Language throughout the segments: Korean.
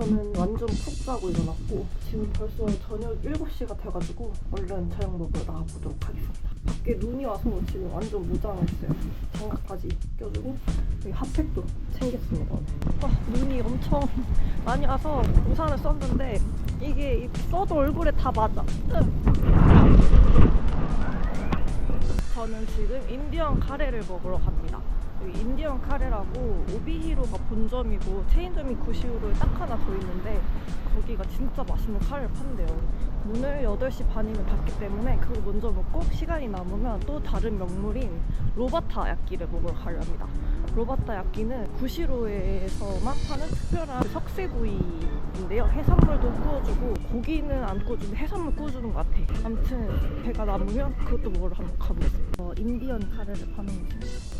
저는 완전 푹 자고 일어났고 지금 벌써 저녁 7시가 돼가지고 얼른 저녁 먹으러 나가보도록 하겠습니다. 밖에 눈이 와서 지금 완전 무장했어요. 장갑 바지 껴주고 여기 핫팩도 챙겼습니다. 와, 눈이 엄청 많이 와서 우산을 썼는데 이게 써도 얼굴에 다 맞아. 저는 지금 인디언 카레를 먹으러 갑니다. 여기 인디언 카레라고 오비히로가 본점이고 체인점이 구시우로에 딱 하나 더 있는데 거기가 진짜 맛있는 카레를 판대요. 문을 8시 반이면 닫기 때문에 그거 먼저 먹고 시간이 남으면 또 다른 명물인 로바타 야끼를 먹으러 가려합니다. 로바타 야끼는 구시로에서만 파는 특별한 석쇠구이인데요. 해산물도 구워주고 고기는 안 구워주는데 해산물 구워주는 것 같아. 아무튼 배가 남으면 그것도 먹으러 한번 가보겠습니다. 어, 인디언 카레를 파는 곳이에요.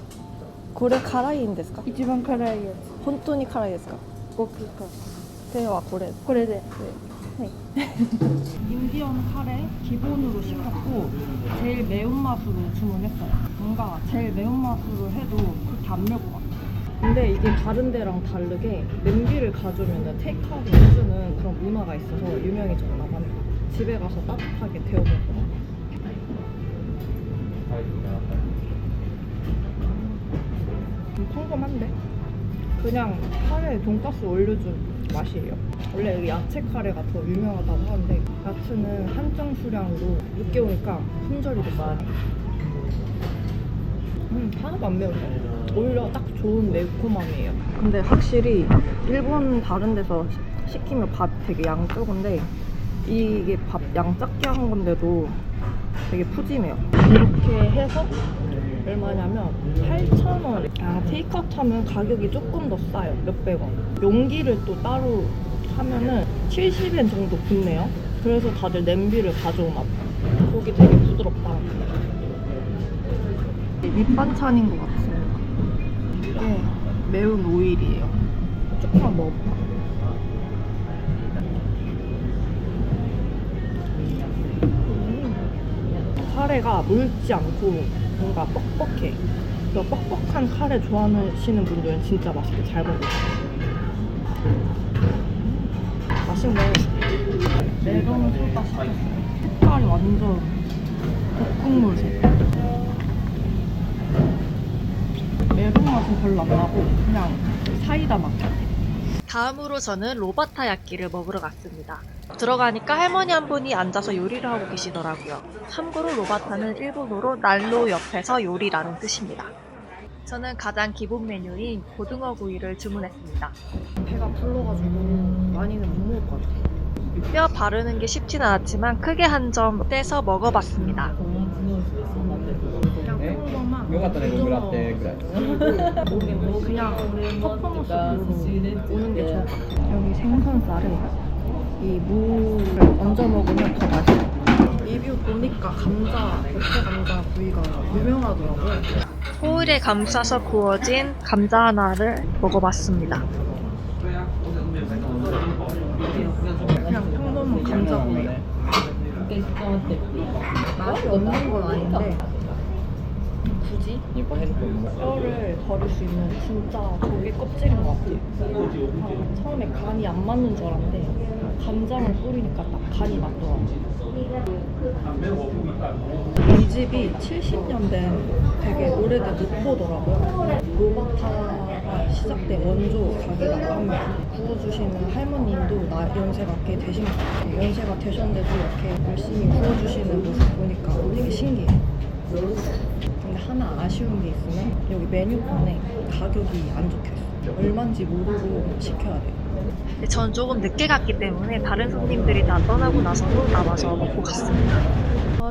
これ辛いんですか一番辛いや本当に辛いですかつ極かではこれこれではい 인디언 카레 기본으로 시켰고 제일 매운맛으로 주문했어요. 뭔가 제일 매운맛으로 해도 그렇게 안 매울 것 같아요. 근데 이게 다른 데랑 다르게 냄비를 가져오면 테이크아웃 해주는 그런 문화가 있어서 유명해졌다고 합니다. 집에 가서 따뜻하게 데워 먹고 평범한데? 그냥 카레에 돈가스 올려준 맛이에요. 원래 여기 야채 카레가 더 유명하다고 하는데 야채는 한정 수량으로 늦게 오니까 품절이 됐어요. 음, 하나도 안 매운데 오히려 딱 좋은 매콤함이에요. 근데 확실히 일본 다른 데서 시- 시키면 밥 되게 양 적은데 이게 밥 양 작게 한 건데도 되게 푸짐해요. 이렇게 해서 얼마냐면 8,000원. 아, 테이크아웃 하면 가격이 조금 더 싸요. 몇백 원. 용기를 또 따로 하면은 70엔 정도 붙네요. 그래서 다들 냄비를 가져오나 봐요. 고기 되게 부드럽다. 밑반찬인 것 같습니다. 이게 매운 오일이에요. 조금만 먹어볼까? 음. 카레가 묽지 않고 뭔가 뻑뻑해. 그 뻑뻑한 카레 좋아하시는 분들은 진짜 맛있게 잘 먹어요. 맛있네. 매운 소다 시켰어요. 색깔이 완전 볶국물색. 매운 맛은 별로 안 나고 그냥 사이다 맛 같아. 다음으로 저는 로바타 야끼를 먹으러 갔습니다. 들어가니까 할머니 한 분이 앉아서 요리를 하고 계시더라고요. 참고로 로바타는 일본어로 난로 옆에서 요리라는 뜻입니다. 저는 가장 기본 메뉴인 고등어 구이를 주문했습니다. 배가 불러가지고 많이는 못 먹을 것 같아. 뼈 바르는 게 쉽진 않았지만 크게 한 점 떼서 먹어봤습니다. 그냥 평범한 よかったね、僕らってくらい。 모르겠네. 그냥 퍼포먼스로 오는 게 좋을 것 같아. 여기 생선살에 이 무를 얹어 먹으면 더 맛있어. 리뷰 보니까 감자, 백태 감자 구이가 유명하더라고요. 호일에 감싸서 구워진 감자 하나를 먹어봤습니다. 그냥 평범한 감자 구이. 맛이 없는 건 아닌데 굳이 뼈를 버릴 수 있는 진짜 조개 껍질인 것 같아요. 처음에 간이 안 맞는 줄 알았는데 간장을 뿌리니까 딱 간이 맞더라고요. 이 집이 70년 된 되게 오래된 노포더라고요. 로바타가 시작된 원조 가게라고 합니다. 구워주시는 할머님도 나 연세가 꽤 되신 것 같아요. 연세가 되셨는데도 이렇게 열심히 구워주시는 모습 보니까 되게 신기해요. 하나 아쉬운 게 있으면 여기 메뉴판에 가격이 안 적혀있어요. 얼마인지 모르고 시켜야. 근데 전 조금 늦게 갔기 때문에 다른 손님들이 다 떠나고 나서도 남아서 먹고 갔습니다.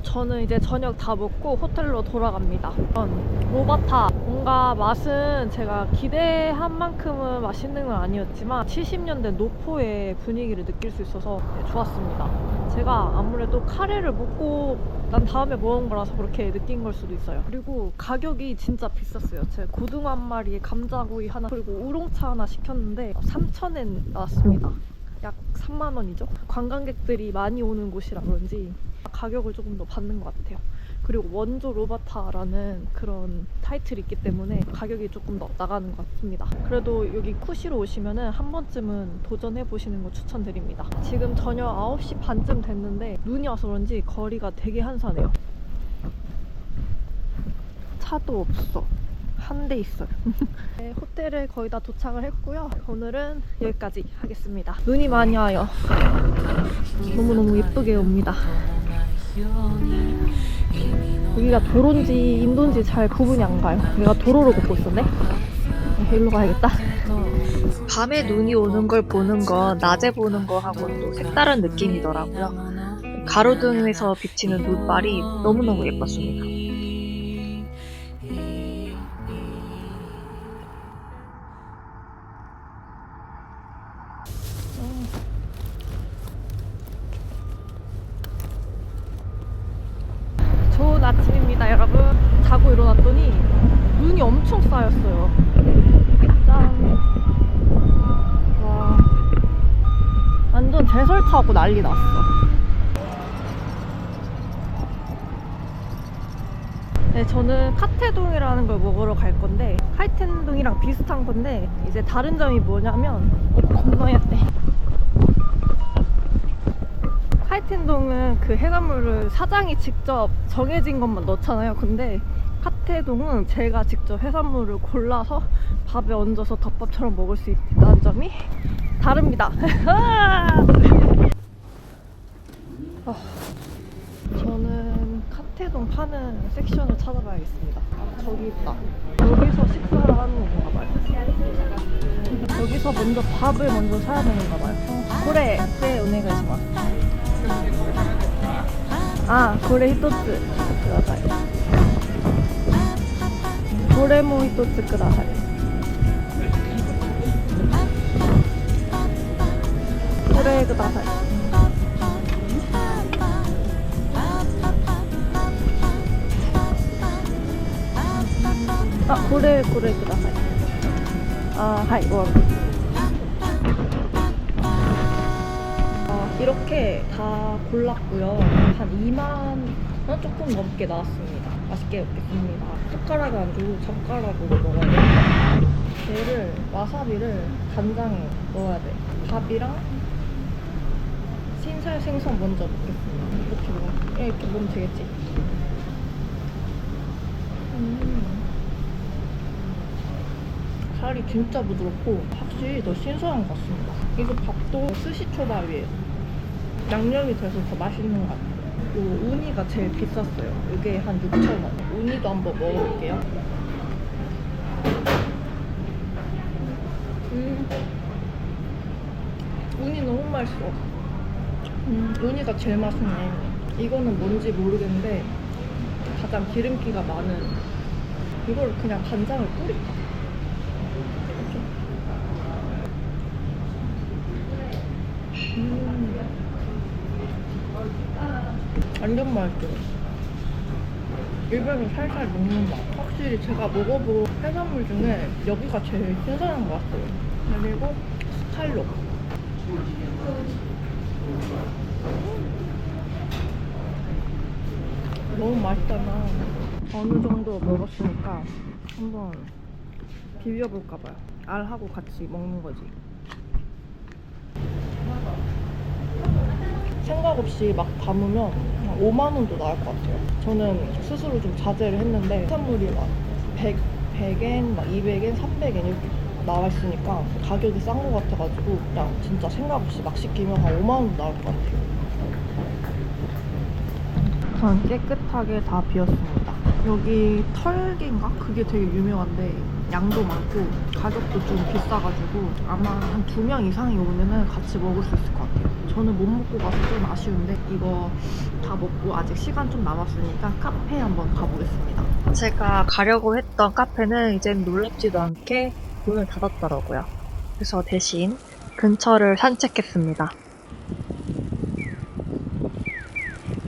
어, 저는 이제 저녁 다 먹고 호텔로 돌아갑니다. 전 로바타 뭔가 맛은 제가 기대한 만큼은 맛있는 건 아니었지만 70년대 노포의 분위기를 느낄 수 있어서 네, 좋았습니다. 제가 아무래도 카레를 먹고 난 다음에 먹은 거라서 그렇게 느낀 걸 수도 있어요. 그리고 가격이 진짜 비쌌어요. 제가 고등어 한 마리에 감자구이 하나 그리고 우롱차 하나 시켰는데 3,000엔 나왔습니다. 약 3만 원이죠. 관광객들이 많이 오는 곳이라 그런지 가격을 조금 더 받는 것 같아요. 그리고 원조 로바타라는 그런 타이틀이 있기 때문에 가격이 조금 더 나가는 것 같습니다. 그래도 여기 쿠시로 오시면은 한 번쯤은 도전해 보시는 거 추천드립니다. 지금 저녁 9시 반쯤 됐는데 눈이 와서 그런지 거리가 되게 한산해요. 차도 없어. 한 대 있어요. 네, 호텔에 거의 다 도착을 했고요. 오늘은 여기까지 하겠습니다. 눈이 많이 와요. 너무너무 예쁘게 옵니다. 여기가 도로인지 인도인지 잘 구분이 안 가요. 내가 도로로 걷고 있었네. 네, 일로 가야겠다. 밤에 눈이 오는 걸 보는 건 낮에 보는 거하고는 또 색다른 느낌이더라고요. 가로등에서 비치는 눈발이 너무너무 예뻤습니다. 카테동이라는 걸 먹으러 갈 건데 카이텐동이랑 비슷한 건데 이제 다른 점이 뭐냐면 어, 건너야 돼. 카이텐동은 그 해산물을 사장이 직접 정해진 것만 넣잖아요. 근데 카테동은 제가 직접 해산물을 골라서 밥에 얹어서 덮밥처럼 먹을 수 있다는 점이 다릅니다. 아, 저는 태동 파는 섹션을 찾아봐야겠습니다. 아, 저기 있다. 여기서 식사를 하는 건가 봐요. 여기서 먼저 밥을 먼저 사야 되는가 봐요. 고래, 네, 오네가 좋아. 아, 고래 히토츠. 그다사요. 고래모 히토츠 그다사요. 고래 그다사요. これこれくださいあはい終わり 어, 이렇게 다 골랐고요. 한 2만 원 조금 넘게 나왔습니다. 맛있게 먹겠습니다. 숟가락이 안 주고 젓가락으로 먹어야 돼. 얘를 와사비를 간장에 넣어야 돼. 밥이랑 신살 생선 먼저 먹겠습니다. 이렇게 먹으면 예, 이렇게 먹으면 되겠지? 살이 진짜 부드럽고 확실히 더 신선한 것 같습니다. 이거 밥도 스시초밥이에요. 양념이 돼서 더 맛있는 것 같아요. 요 우니가 제일 비쌌어요. 이게 한 6,000원. 우니도 한번 먹어볼게요. 음. 우니 너무 맛있어. 음, 우니가 제일 맛있네. 이거는 뭔지 모르겠는데 가장 기름기가 많은 이걸 그냥 간장을 뿌릴까? 이렇게. 음. 완전 맛있어요. 일본에서 살살 먹는 맛. 확실히 제가 먹어본 해산물 중에 여기가 제일 신선한 것 같아요. 그리고 스칼롭. 너무 맛있잖아. 어느 정도 먹었으니까 한번 비벼볼까봐요. 알하고 같이 먹는 거지. 생각 없이 막 담으면 한 5만 원도 나올 것 같아요. 저는 스스로 좀 자제를 했는데 해산물이 막 100, 100엔, 막 200엔, 300엔 이렇게 나와 있으니까 가격이 싼 것 같아가지고 그냥 진짜 생각 없이 막 시키면 한 5만 원도 나올 것 같아요. 전 깨끗하게 다 비웠습니다. 여기 털개인가? 그게 되게 유명한데 양도 많고 가격도 좀 비싸가지고 아마 한 두 명 이상이 오면은 같이 먹을 수 있을 것 같아요. 저는 못 먹고 가서 좀 아쉬운데 이거 다 먹고 아직 시간 좀 남았으니까 카페 한번 가보겠습니다. 제가 가려고 했던 카페는 이젠 놀랍지도 않게 문을 닫았더라고요. 그래서 대신 근처를 산책했습니다.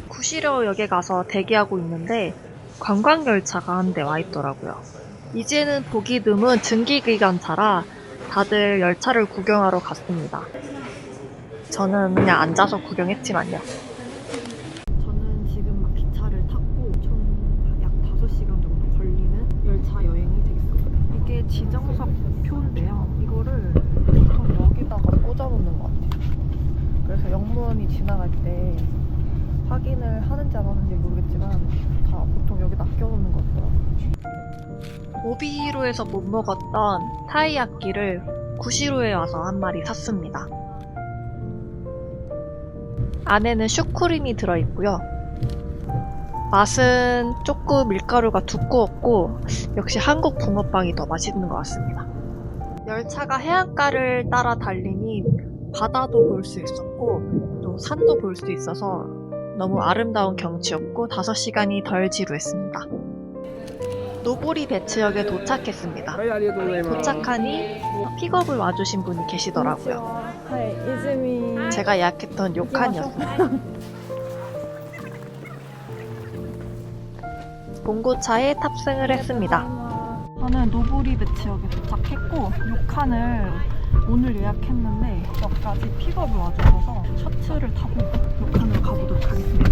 구시려역에 가서 대기하고 있는데 관광열차가 한 대 와 있더라고요. 이제는 보기 드문 증기기관차라 다들 열차를 구경하러 갔습니다. 저는 그냥 앉아서 구경했지만요. 저는 지금 막 기차를 탔고 총 약 5시간 정도 걸리는 열차 여행이 지정석 표인데요. 이거를 보통 여기다가 꽂아놓는 것 같아요. 그래서 영무원이 지나갈 때 확인을 하는지 안 하는지 모르겠지만 다 보통 여기다 껴놓는 것 같더라고요. 오비히로에서 못 먹었던 타이야끼를 구시로에 와서 한 마리 샀습니다. 안에는 슈크림이 들어있고요. 맛은 조금 밀가루가 두꺼웠고 역시 한국 붕어빵이 더 맛있는 것 같습니다. 열차가 해안가를 따라 달리니 바다도 볼 수 있었고 또 산도 볼 수 있어서 너무 아름다운 경치였고 5시간이 덜 지루했습니다. 노보리 배치역에 도착했습니다. 도착하니 픽업을 와주신 분이 계시더라고요. 아, 네, 제가 예약했던 요칸이었습니다. 봉고차에 탑승을 했습니다. 저는 노보리 배치역에 도착했고 6칸을 오늘 예약했는데 여기까지 픽업을 와주셔서 셔츠를 타고 6칸으로 가보도록 하겠습니다.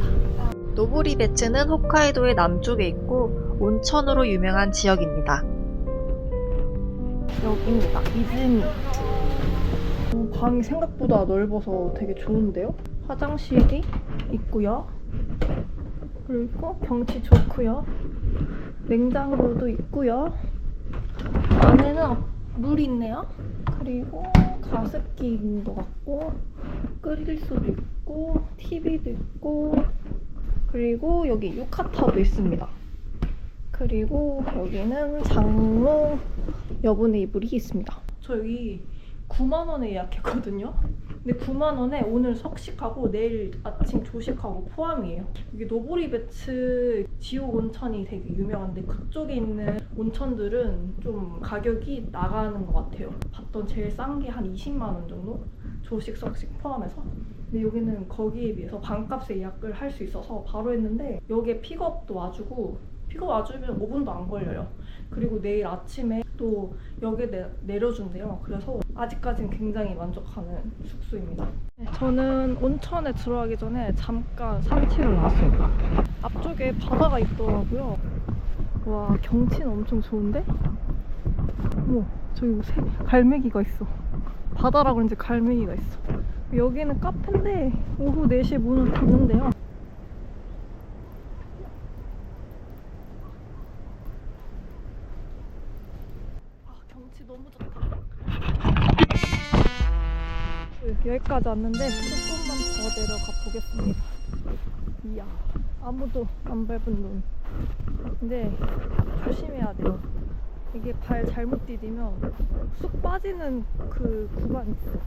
노보리 베츠는 홋카이도의 남쪽에 있고 온천으로 유명한 지역입니다. 여기입니다. 이즈미. 어, 방이 생각보다 넓어서 되게 좋은데요? 화장실이 있고요. 그리고 경치 좋고요. 냉장고도 있고요. 안에는 물이 있네요. 그리고 가습기인 것 같고 끓일 수도 있고 TV도 있고 그리고 여기 유카타도 있습니다. 그리고 여기는 장롱 여분의 이불이 있습니다. 저 여기 9만 원에 예약했거든요. 근데 9만 원에 오늘 석식하고 내일 아침 조식하고 포함이에요. 여기 노보리베츠 지옥 온천이 되게 유명한데 그쪽에 있는 온천들은 좀 가격이 나가는 것 같아요. 봤던 제일 싼 게 한 20만 원 정도? 조식 석식 포함해서. 근데 여기는 거기에 비해서 반값에 예약을 할 수 있어서 바로 했는데 여기에 픽업도 와주고 픽업 와주면 5분도 안 걸려요. 그리고 내일 아침에 또 역에 내, 내려준대요. 그래서 아직까지는 굉장히 만족하는 숙소입니다. 네, 저는 온천에 들어가기 전에 잠깐 산책을 나왔습니다. 앞쪽에 바다가 있더라고요. 와 경치는 엄청 좋은데? 어머 저기 새, 갈매기가 있어. 바다라 그런지 갈매기가 있어. 여기는 카페인데 오후 4시에 문을 닫는데요. 아 경치 너무 좋다. 여기까지 왔는데 조금만 더 내려가 보겠습니다. 이야 아무도 안 밟은 눈. 근데 조심해야 돼요. 이게 발 잘못 디디면 쑥 빠지는 그 구간이 있어.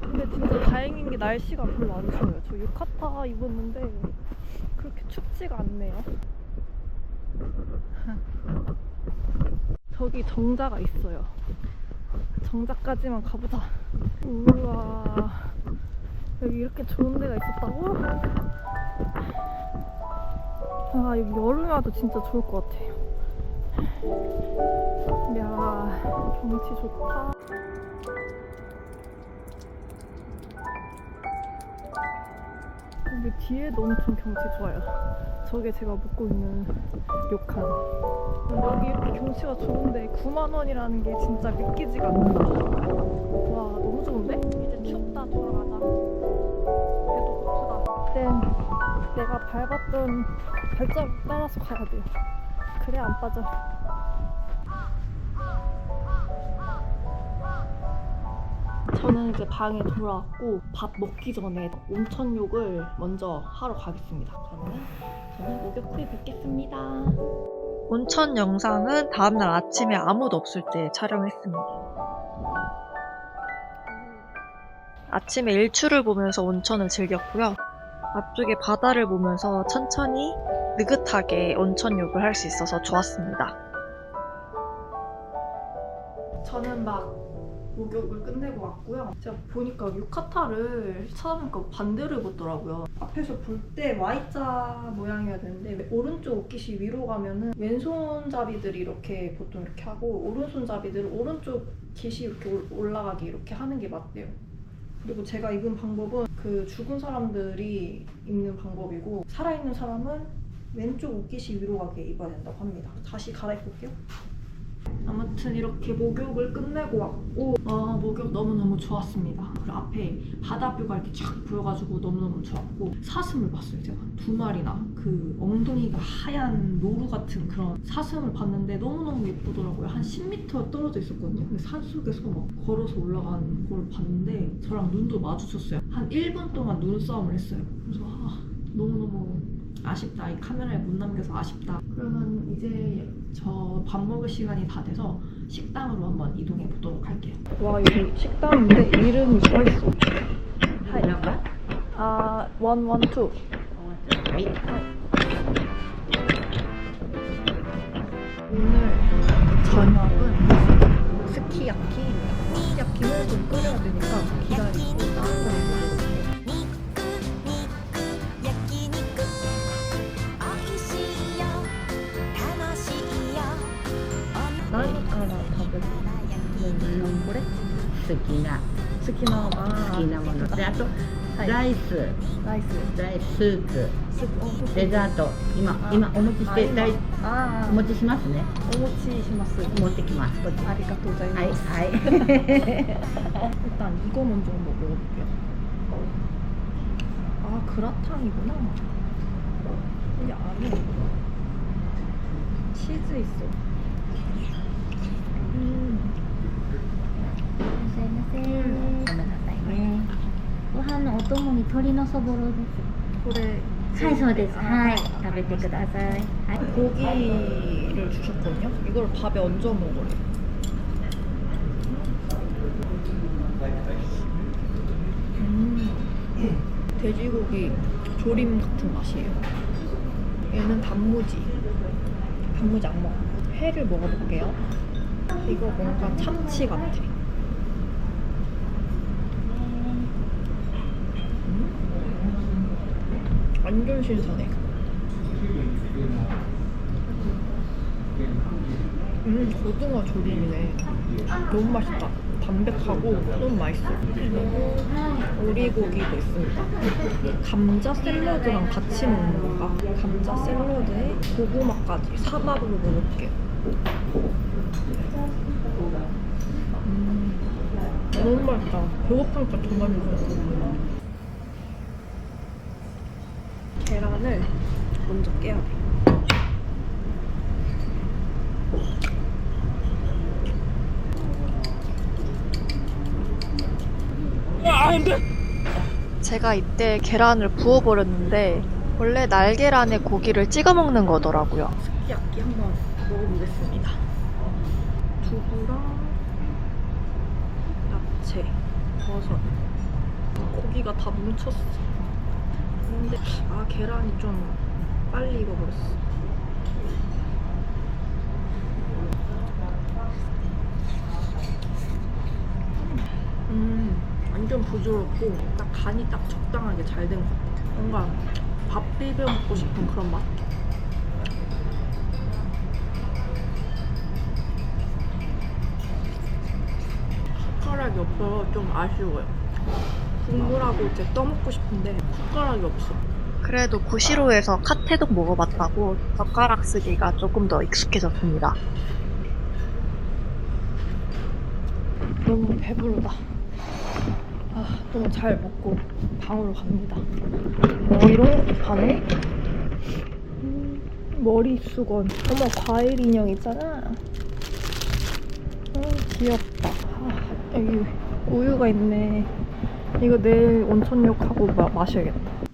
근데 진짜 다행인 게 날씨가 별로 안 추워요. 저 유카타 입었는데 그렇게 춥지가 않네요. 저기 정자가 있어요. 정자까지만 가보자. 우와. 여기 이렇게 좋은 데가 있었다고? 아, 여기 여름에 와도 진짜 좋을 것 같아요. 이야, 경치 좋다. 여기 뒤에도 엄청 경치 좋아요. 저게 제가 묵고 있는 욕한. 여기 이렇게 경치가 좋은데 9만 원이라는 게 진짜 믿기지가 않는다. 와 너무 좋은데? 이제 춥다 돌아가자. 배도 고프다. 그땐 내가 밟았던 발자국 따라서 가야 돼요. 그래 안 빠져. 저는 이제 방에 돌아왔고 밥 먹기 전에 온천욕을 먼저 하러 가겠습니다. 그러면 저는 목욕 후에 뵙겠습니다. 온천 영상은 다음날 아침에 아무도 없을 때 촬영했습니다. 아침에 일출을 보면서 온천을 즐겼고요. 앞쪽에 바다를 보면서 천천히 느긋하게 온천욕을 할 수 있어서 좋았습니다. 저는 막 목욕을 끝내고 왔고요. 제가 보니까 유카타를 찾아보니까 반대로 입었더라고요. 앞에서 볼 때 Y자 모양이어야 되는데 오른쪽 옷깃이 위로 가면은 왼손잡이들이 이렇게 보통 이렇게 하고 오른손잡이들은 오른쪽 깃이 이렇게 올- 올라가게 이렇게 하는 게 맞대요. 그리고 제가 입은 방법은 그 죽은 사람들이 입는 방법이고 살아있는 사람은 왼쪽 옷깃이 위로 가게 입어야 된다고 합니다. 다시 갈아입을게요. 아무튼 이렇게 목욕을 끝내고 왔고 아 목욕 너무너무 좋았습니다. 그리고 앞에 바다뷰가 이렇게 쫙 보여가지고 너무너무 좋았고 사슴을 봤어요 제가. 두 마리나. 그 엉덩이가 하얀 노루 같은 그런 사슴을 봤는데 너무너무 예쁘더라고요. 한 10m 떨어져 있었거든요. 근데 산속에서 막 걸어서 올라가는 걸 봤는데 저랑 눈도 마주쳤어요. 한 1분 동안 눈싸움을 했어요. 그래서 아, 너무너무 아쉽다 이 카메라에 못 남겨서 아쉽다 그러면 이제 저 밥 먹을 시간이 다 돼서 식당으로 한번 이동해 보도록 할게요. 와 여기 식당인데 이름이 써 있어. 하이. 아, 원, 원, 투. 오늘 저녁은 스키야키입니다. 스키야키를 좀 끓여야 되니까 好きな好きな好きなものであとはいライスライスライススープスおデザート今あ今お持ちしてだいあお持ちしますねお持ちします持ってきますこっちありがとうございはいます、はい 일단 이거 먼저 먹어볼게요 아 그라탕이구나 이 안에 치즈 있어 ご飯のお供に鶏のそぼろで 그래 すはいそうですはい食べてくださいはい 고기를 주셨거든요. 이걸 밥에 얹어 먹으래. 음, 돼지고기 조림 같은 맛이에요. 얘는 단무지. 단무지 안 먹어. 회를 먹어볼게요. 이거 뭔가 참치 같아. 완전 신선해. 음, 고등어 조림이네. 너무 맛있다. 담백하고 너무 맛있어. 그리고 오리고기도 있습니다. 감자 샐러드랑 같이 먹는 건가? 감자 샐러드에 고구마까지 사밥으로 먹을게요. 음, 너무 맛있다. 배고프니까 더 먹어. 계란을 먼저 깨야 돼. 제가 이때 계란을 부어버렸는데 원래 날계란에 고기를 찍어 먹는 거더라고요. 스키야키 한번 먹어보겠습니다. 두부랑 야채, 버섯. 고기가 다 뭉쳤어. 근데 아 계란이 좀 빨리 익어버렸어. 음, 완전 부드럽고 딱 간이 딱 적당하게 잘 된 것 같아. 뭔가 밥 비벼 먹고 싶은 그런 맛. 숟가락이 없어서 좀 아쉬워요. 국물하고 이제 떠먹고 싶은데 숟가락이 없어. 그래도 구시로에서 카테동 먹어봤다고 젓가락 쓰기가 조금 더 익숙해졌습니다. 너무 배부르다. 아, 너무 잘 먹고 방으로 갑니다. 머리로 반에 음, 머리 수건. 어머, 과일 인형 있잖아. 어, 귀엽다. 아, 여기 우유가 있네. 이거 내일 온천욕 하고 마, 마셔야겠다.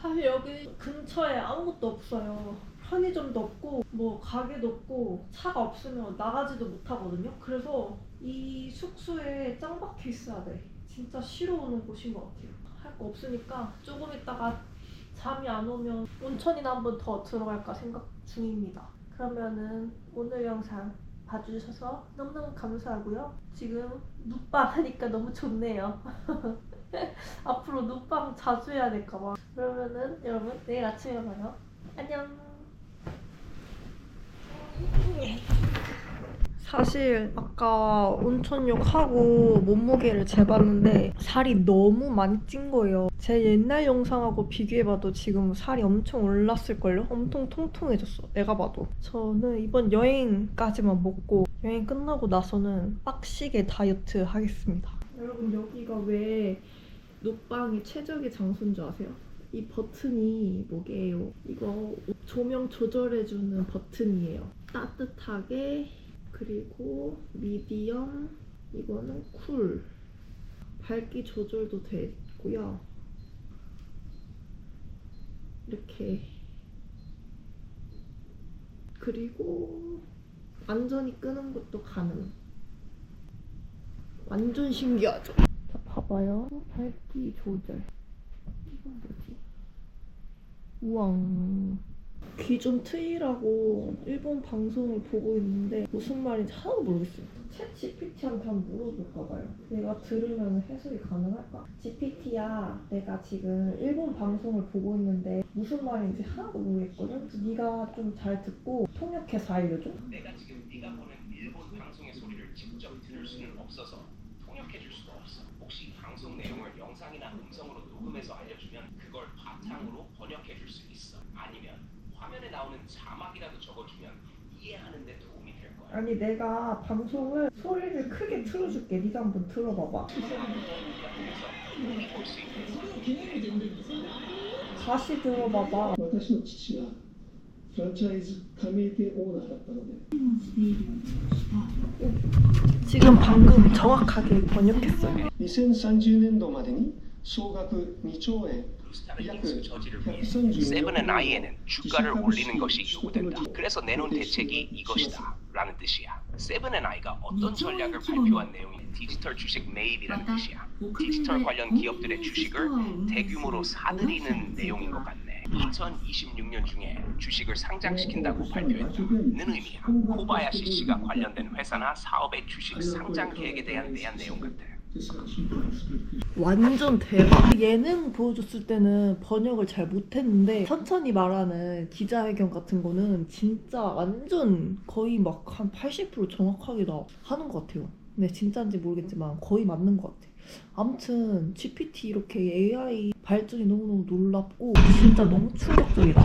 사실 여기 근처에 아무것도 없어요. 편의점도 없고 뭐 가게도 없고 차가 없으면 나가지도 못하거든요. 그래서 이 숙소에 짱 박혀 있어야 돼. 진짜 쉬러 오는 곳인 것 같아요. 할 거 없으니까 조금 있다가 잠이 안 오면 온천이나 한 번 더 들어갈까 생각 중입니다. 그러면은 오늘 영상 봐주셔서 너무너무 감사하고요. 지금 눕방 하니까 너무 좋네요. 앞으로 눕방 자주 해야 될까 봐. 그러면은 여러분 내일 아침에 봐요. 안녕. 사실 아까 온천욕 하고 몸무게를 재봤는데 살이 너무 많이 찐 거예요. 제 옛날 영상하고 비교해봐도 지금 살이 엄청 올랐을걸요? 엄청 통통해졌어. 내가 봐도. 저는 이번 여행까지만 먹고 여행 끝나고 나서는 빡시게 다이어트 하겠습니다. 여러분 여기가 왜 녹방이 최적의 장소인 줄 아세요? 이 버튼이 뭐게요? 이거 조명 조절해주는 버튼이에요. 따뜻하게 그리고 미디엄 이거는 쿨 밝기 조절도 되고요. 이렇게 그리고 완전히 끄는 것도 가능. 완전 신기하죠? 자, 봐봐요. 밝기 조절. 이건 뭐지? 우왕. 귀 좀 트이라고 일본 방송을 보고 있는데 무슨 말인지 하나도 모르겠어요. 챗 GPT한테 한번 물어볼까봐요. 내가 들으면 해석이 가능할까? GPT야, 내가 지금 일본 방송을 보고 있는데 무슨 말인지 하나도 모르겠거든? 네가 좀 잘 듣고 통역해서 알려줘. 내가 지금 네가 보는 일본 방송의 소리를 직접 들을 수는 없어서 통역해 줄 수도 없어. 혹시 방송 내용을 영상이나 음성으로 녹음해서 알려주면 그걸 바탕으로 번역해 줄 수 있어. 아니면 화면에 나오는 자막이라도 적어주면 이해하는 데 도움이 될 거야. 아니 내가 방송을 소리를 크게 틀어줄게. 네가 한번 들어봐봐. 그래서 우리 볼수 있는 다시 들어봐봐. 私の父がフランチャイズ加盟店オーナーだったので 지금 방금 정확하게 번역했어요. 2030年度までに 総額2兆円 스타링스 저지를 위해 130억 세븐앤아이에는 주가를 올리는 것이 요구된다. 그래서 내놓은 대책이 이것이다. 라는 뜻이야. 세븐앤아이가 어떤 전략을 발표한 내용이 디지털 주식 매입이라는 뜻이야. 디지털 관련 기업들의 주식을 대규모로 사들이는 내용인 것 같네. 2026년 중에 주식을 상장시킨다고 발표했다는 의미야. 코바야시 씨가 관련된 회사나 사업의 주식 상장 계획에 대한 대한 내용 같아. 완전 대박. 예능 보여줬을 때는 번역을 잘 못했는데 천천히 말하는 기자회견 같은 거는 진짜 완전 거의 막 한 80% 정확하게 나 하는 것 같아요. 근데 진짜인지 모르겠지만 거의 맞는 것 같아. 아무튼 GPT 이렇게 AI 발전이 너무너무 놀랍고 진짜 너무 충격적이다.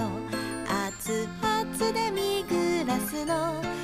enough